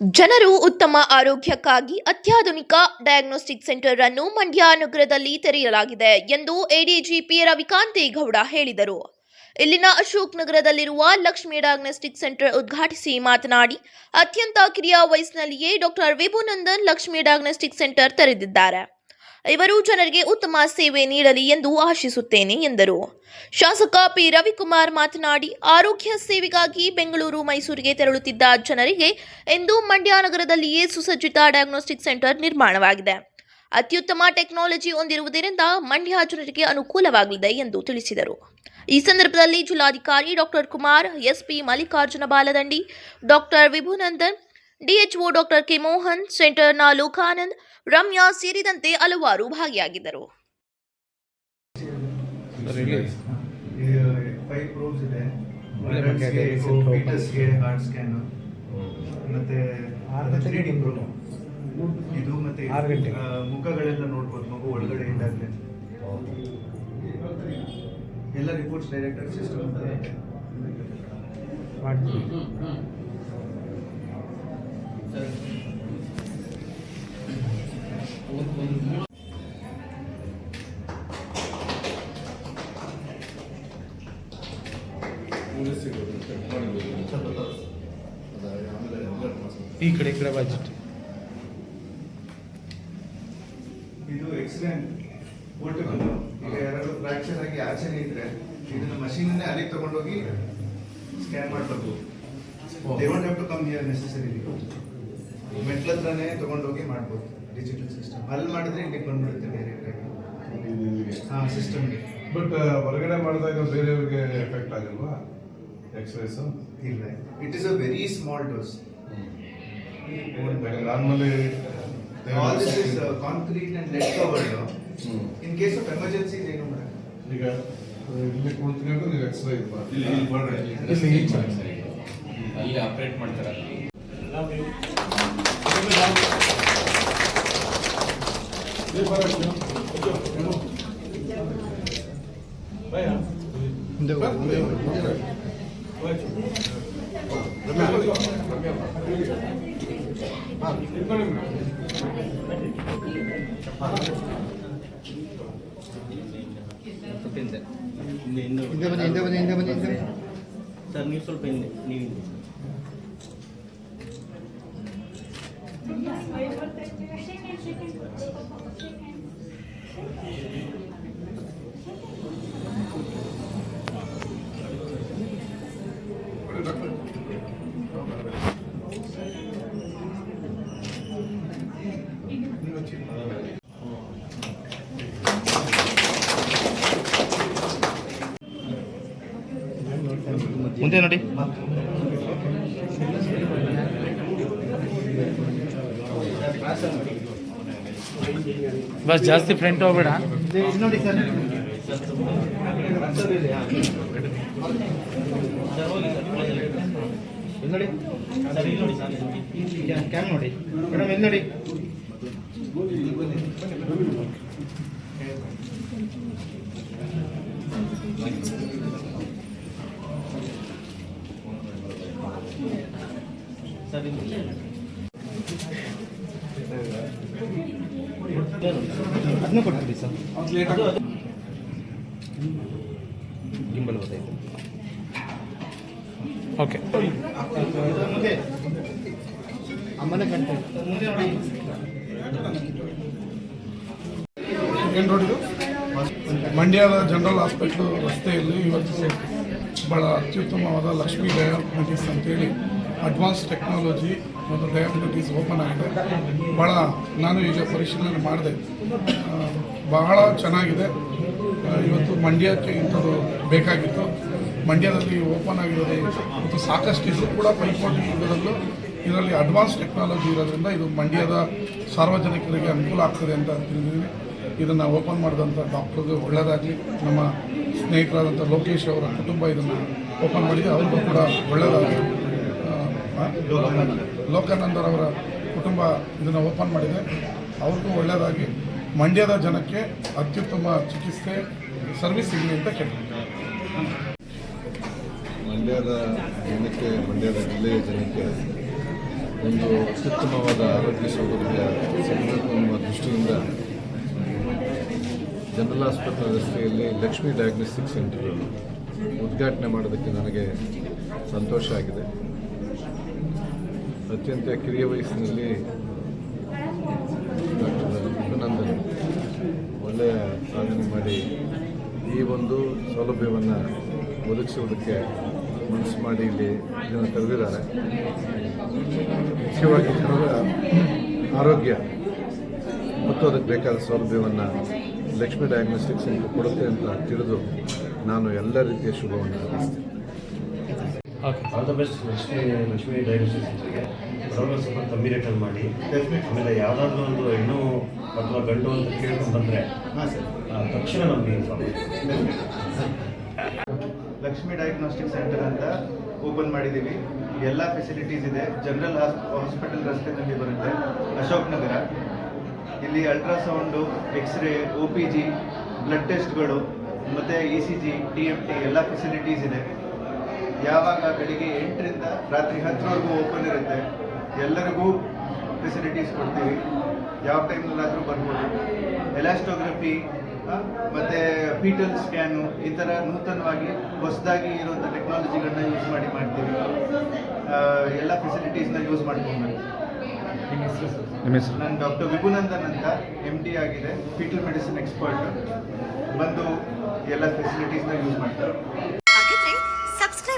ಜನರು ಉತ್ತಮ ಆರೋಗ್ಯಕ್ಕಾಗಿ ಅತ್ಯಾಧುನಿಕ ಡಯಾಗ್ನೋಸ್ಟಿಕ್ ಸೆಂಟರ್ ಅನ್ನು ಮಂಡ್ಯ ನಗರದಲ್ಲಿ ತೆರೆಯಲಾಗಿದೆ ಎಂದು ಎಡಿಜಿಪಿ ರವಿಕಾಂತೇಗೌಡ ಹೇಳಿದರು. ಇಲ್ಲಿನ ಅಶೋಕ್ ನಗರದಲ್ಲಿರುವ ಲಕ್ಷ್ಮಿ ಡಯಾಗ್ನೋಸ್ಟಿಕ್ ಸೆಂಟರ್ ಉದ್ಘಾಟಿಸಿ ಮಾತನಾಡಿ, ಅತ್ಯಂತ ಕಿರಿಯ ವಯಸ್ಸಿನಲ್ಲಿಯೇ doctor Vibhunandan Lakshmi diagnostic centre ತೆರೆದಿದ್ದಾರೆ. ಇವರು ಜನರಿಗೆ ಉತ್ತಮ ಸೇವೆ ನೀಡಲಿ ಎಂದು ಆಶಿಸುತ್ತೇನೆ ಎಂದರು. ಶಾಸಕ ಪಿ. ರವಿಕುಮಾರ್ ಮಾತನಾಡಿ, ಆರೋಗ್ಯ ಸೇವೆಗಾಗಿ ಬೆಂಗಳೂರು, ಮೈಸೂರಿಗೆ ತೆರಳುತ್ತಿದ್ದ ಜನರಿಗೆ ಇಂದು ಮಂಡ್ಯ ನಗರದಲ್ಲಿಯೇ ಸುಸಜ್ಜಿತ ಡಯಾಗ್ನೋಸ್ಟಿಕ್ ಸೆಂಟರ್ ನಿರ್ಮಾಣವಾಗಿದೆ. ಅತ್ಯುತ್ತಮ ಟೆಕ್ನಾಲಜಿ ಹೊಂದಿರುವುದರಿಂದ ಮಂಡ್ಯ ಜನರಿಗೆ ಅನುಕೂಲವಾಗಲಿದೆ ಎಂದು ತಿಳಿಸಿದರು. ಈ ಸಂದರ್ಭದಲ್ಲಿ ಜಿಲ್ಲಾಧಿಕಾರಿ doctor Kumar, SP Mallikarjuna Baladandi, doctor Vibhunandan DHO doctor K Mohan ಸೆಂಟರ್ನ Lokanand Ramya ಸೇರಿದಂತೆ ಹಲವಾರು ಭಾಗಿಯಾಗಿದ್ದರು. ಇದೆ ಮತ್ತೆ ಮುಖಗಳೆಲ್ಲ ನೋಡ್ಬೋದು ಮಗು ಒಳಗಡೆ ಇದ್ದಾಗಲೇ. ಎಲ್ಲ ರಿಪೋರ್ಟ್ಸ್ ಡೈರೆಕ್ಟರ್ ಸಿಸ್ಟಮ್ ಮಾಡ್ತೀವಿ. ಈ ಕಡೆ ಈ ಕಡೆ ಬಜೆಟ್ ಇದು ಎಕ್ಸಲೆಂಟ್ ಪೋರ್ಟಬಲ್ ಈಗ ಯಾರಾದ್ರೂ ಫ್ರಾಕ್ಚರ್ ಆಗಿ ಆಚೆನೆ ಇದ್ರೆ ಇದನ್ನ ಮಷೀನ್ ಅಲ್ಲಿಗೆ ತಗೊಂಡೋಗಿ ಸ್ಕ್ಯಾನ್ ಮಾಡ್ಬೇಕು they don't have to come here necessary ಮೆಟ್ಲ ಹತ್ರನೇ ತಗೊಂಡೋಗಿ ಮಾಡ್ಬೋದು. ಡಿಜಿಟಲ್ ಸಿಸ್ಟಮ್ ಅಲ್ಲಿ ಮಾಡಿದ್ರೆ ಇಲ್ಲಿಗೆ ಬಂದ್ಬಿಡುತ್ತೆ ಡೈರೆಕ್ಟ್ ಆಗಿ ಹಾ ಸಿಸ್ಟಮ್ಗೆ ಬಟ್ ಹೊರಗಡೆ ಮಾಡಿದಾಗ ಬೇರೆಯವ್ರಿಗೆ ಎಫೆಕ್ಟ್ ಆಗಲ್ವಾ? ಎಕ್ಸ್ರೇಸ್ ಇಲ್ಲ it is a very small dose normally all this is concrete and lead covered in case of emergency ಏನು ಈಗ ಇಲ್ಲಿ ಕುಳಿತುಕೊಂಡು ನೀವು ಎಕ್ಸ್ರೇ ಇದು ಮಾಡಿ ಇಲ್ಲಿ ಈಚೆ. ಅಲ್ಲಿ ಆಪರೇಟ್ ಮಾಡ್ತಾರೆ. ಹಿಂದೆ ಹಿಂದೆ ಹಿಂದೆ ಹಿಂದೆ ಬನ್ನಿ ಹಿಂದೆ ಬನ್ನಿ ಹಿಂದೆ ಬನ್ನಿ ಹಿಂದೆ ಬನ್ನಿ ಸರ್ ನೀವು ಸ್ವಲ್ಪ ಹಿಂದೆ ನೀವು ಹಿಂದೆ ಮುಂದೆ ನೋಡಿ. ಬಸ್ ಜಾಸ್ತಿ ಫ್ರಂಟ್ ಹೋಗ್ಬೇಡ. ನೋಡಿ ಸರ್ ನೋಡಿ ನೋಡಿ ಕ್ಯಾಮ್ ನೋಡಿ ಮೇಡಮ್ ಇಲ್ಲಿ ಸರ್. ಅದನ್ನ ಕೊಡ್ತೀರಿ ಸರ್ ಗಿಂಬಲ್ ಗೊತ್ತಾಯ್ತು. ಓಕೆ. ಅಮ್ಮನ ಗಂಟೆ. ಸೆಕೆಂಡ್ ರೋಡ್ ಮಂಡ್ಯದ ಜನರಲ್ ಹಾಸ್ಪಿಟ್ಲು ರಸ್ತೆಯಲ್ಲಿ ಇವತ್ತು ಭಾಳ ಅತ್ಯುತ್ತಮವಾದ ಲಕ್ಷ್ಮೀ ಡಯಾಬಿಟಿಸ್ ಅಂತೇಳಿ ಅಡ್ವಾನ್ಸ್ ಟೆಕ್ನಾಲಜಿ ಒಂದು ಡಯಾಬಿಟಿಸ್ ಓಪನ್ ಆಗಿದೆ. ಭಾಳ ನಾನು ಈಗ ಪರಿಶೀಲನೆ ಮಾಡಿದೆ. ಬಹಳ ಚೆನ್ನಾಗಿದೆ. ಇವತ್ತು ಮಂಡ್ಯಕ್ಕೆ ಇಂಥದ್ದು ಬೇಕಾಗಿತ್ತು. ಮಂಡ್ಯದಲ್ಲಿ ಓಪನ್ ಆಗಿರೋದು ಮತ್ತು ಸಾಕಷ್ಟು ಇದು ಕೂಡ ಪೈಪೋಟಿ ಇದರಲ್ಲೂ ಇದರಲ್ಲಿ ಅಡ್ವಾನ್ಸ್ ಟೆಕ್ನಾಲಜಿ ಇರೋದ್ರಿಂದ ಇದು ಮಂಡ್ಯದ ಸಾರ್ವಜನಿಕರಿಗೆ ಅನುಕೂಲ ಆಗ್ತದೆ ಅಂತ ತಿಳಿದಿದ್ದೀನಿ. ಇದನ್ನು ಓಪನ್ ಮಾಡಿದಂಥ ಡಾಕ್ಟರ್ಗೆ ಒಳ್ಳೆಯದಾಗಲಿ ನಮ್ಮ ಸ್ನೇಹಿತರಾದಂಥ ಲೋಕೇಶ್ ಅವರ ಕುಟುಂಬ ಇದನ್ನು ಓಪನ್ ಮಾಡಿದೆ. ಅವ್ರಿಗೂ ಕೂಡ ಒಳ್ಳೆಯದಾಗಲಿ ಲೋಕಾನಂದರವರ ಕುಟುಂಬ ಇದನ್ನು ಓಪನ್ ಮಾಡಿದೆ. ಅವ್ರಿಗೂ ಒಳ್ಳೆಯದಾಗಿ ಮಂಡ್ಯದ ಜನಕ್ಕೆ ಅತ್ಯುತ್ತಮ ಚಿಕಿತ್ಸೆ, ಸರ್ವಿಸ್ ಸಿಗಲಿ ಅಂತ ಕೇಳ್ತೀನಿ. ಮಂಡ್ಯದ ಜನಕ್ಕೆ, ಮಂಡ್ಯದ ಜಿಲ್ಲೆಯ ಜನಕ್ಕೆ ಒಂದು ಅತ್ಯುತ್ತಮವಾದ ಆರೋಗ್ಯ ಸೌಲಭ್ಯ ಸಿಗಬೇಕು ದೃಷ್ಟಿಯಿಂದ ಜನರಲ್ ಆಸ್ಪತ್ರೆ ರಸ್ತೆಯಲ್ಲಿ ಲಕ್ಷ್ಮೀ ಡಯಾಗ್ನೋಸ್ಟಿಕ್ ಸೆಂಟರ್ ಉದ್ಘಾಟನೆ ಮಾಡೋದಕ್ಕೆ ನನಗೆ ಸಂತೋಷ ಆಗಿದೆ. ಅತ್ಯಂತ ಕಿರಿಯ ವಯಸ್ಸಿನಲ್ಲಿ ಡಾಕ್ಟರ್ ಒಳ್ಳೆಯ ಸಾಧನೆ ಮಾಡಿ ಈ ಒಂದು ಸೌಲಭ್ಯವನ್ನು ಒದಗಿಸುವುದಕ್ಕೆ ಮನಸ್ಸು ಮಾಡಿ ಇಲ್ಲಿ ಇದನ್ನು ಕರೆದಿದ್ದಾರೆ. ಮುಖ್ಯವಾಗಿ ಜನರ ಆರೋಗ್ಯ ಮತ್ತು ಅದಕ್ಕೆ ಬೇಕಾದ ಸೌಲಭ್ಯವನ್ನು ಲಕ್ಷ್ಮೀ ಡಯಾಗ್ನೋಸ್ಟಿಕ್ಸ್ ಸೆಂಟರ್ ಕೊಡುತ್ತೆ ಅಂತ ತಿಳಿದು ನಾನು ಎಲ್ಲ ರೀತಿಯ ಶುಭವನ್ನು all the best Lakshmi Lakshmi diagnosis ಸೆಂಟರ್ಗೆ ಬರೋಲ್ಲ ಸ್ವಲ್ಪ ಕಮ್ಮಿ ರೇಟಲ್ಲಿ ಮಾಡಿ. ಆಮೇಲೆ ಯಾವುದಾದ್ರೂ ಒಂದು ಹೆಣ್ಣು ಅಥವಾ ಗಂಡು ಅಂತ ಕೇಳ್ಕೊಂಡು ಬಂದರೆ ಹಾಂ ಸರ್ ತಕ್ಷಣ ನಮಗೆ ಇನ್ಫಾರ್ಮ್ ಲಕ್ಷ್ಮಿ ಡಯಾಗ್ನೋಸ್ಟಿಕ್ ಸೆಂಟರ್ ಅಂತ ಓಪನ್ ಮಾಡಿದ್ದೀವಿ ಎಲ್ಲ ಫೆಸಿಲಿಟೀಸ್ ಇದೆ. ಜನರಲ್ ಹಾಸ್ಪಿಟಲ್ ರಸ್ತೆಯಲ್ಲಿ ಬರುತ್ತೆ. ಅಶೋಕ್ ನಗರ. ಇಲ್ಲಿ ultrasound x-ray O P G blood ಟೆಸ್ಟ್ಗಳು ಮತ್ತು E C G T M T ಎಲ್ಲ ಫೆಸಿಲಿಟೀಸ್ ಇದೆ. ಯಾವಾಗ ಬೆಳಿಗ್ಗೆ ಎಂಟರಿಂದ ರಾತ್ರಿ ಹತ್ತರವರೆಗೂ ಓಪನ್ ಇರುತ್ತೆ ಎಲ್ಲರಿಗೂ ಫೆಸಿಲಿಟೀಸ್ ಕೊಡ್ತೀವಿ. ಯಾವ ಟೈಮ್ನಲ್ಲಾದರೂ ಬರ್ಬೋದು. ಎಲಾಸ್ಟೋಗ್ರಫಿ ಮತ್ತು ಫೀಟಲ್ ಸ್ಕ್ಯಾನು ಈ ಥರ ನೂತನವಾಗಿ ಹೊಸದಾಗಿ ಇರುವಂಥ ಟೆಕ್ನಾಲಜಿಗಳನ್ನ ಯೂಸ್ ಮಾಡಿ ಮಾಡ್ತೀವಿ. ಎಲ್ಲ ಫೆಸಿಲಿಟೀಸ್ನ ಯೂಸ್ ಮಾಡ್ಕೊಂಡು. ನಾನು ಡಾಕ್ಟರ್ ವಿಭುನಂದನ್ ಅಂತ ಎಂ ಡಿ ಆಗಿದೆ ಫೀಟಲ್ ಮೆಡಿಸಿನ್ ಎಕ್ಸ್ಪರ್ಟ್ ಬಂದು ಎಲ್ಲ ಫೆಸಿಲಿಟೀಸ್ನ ಯೂಸ್ ಮಾಡ್ತಾರೆ.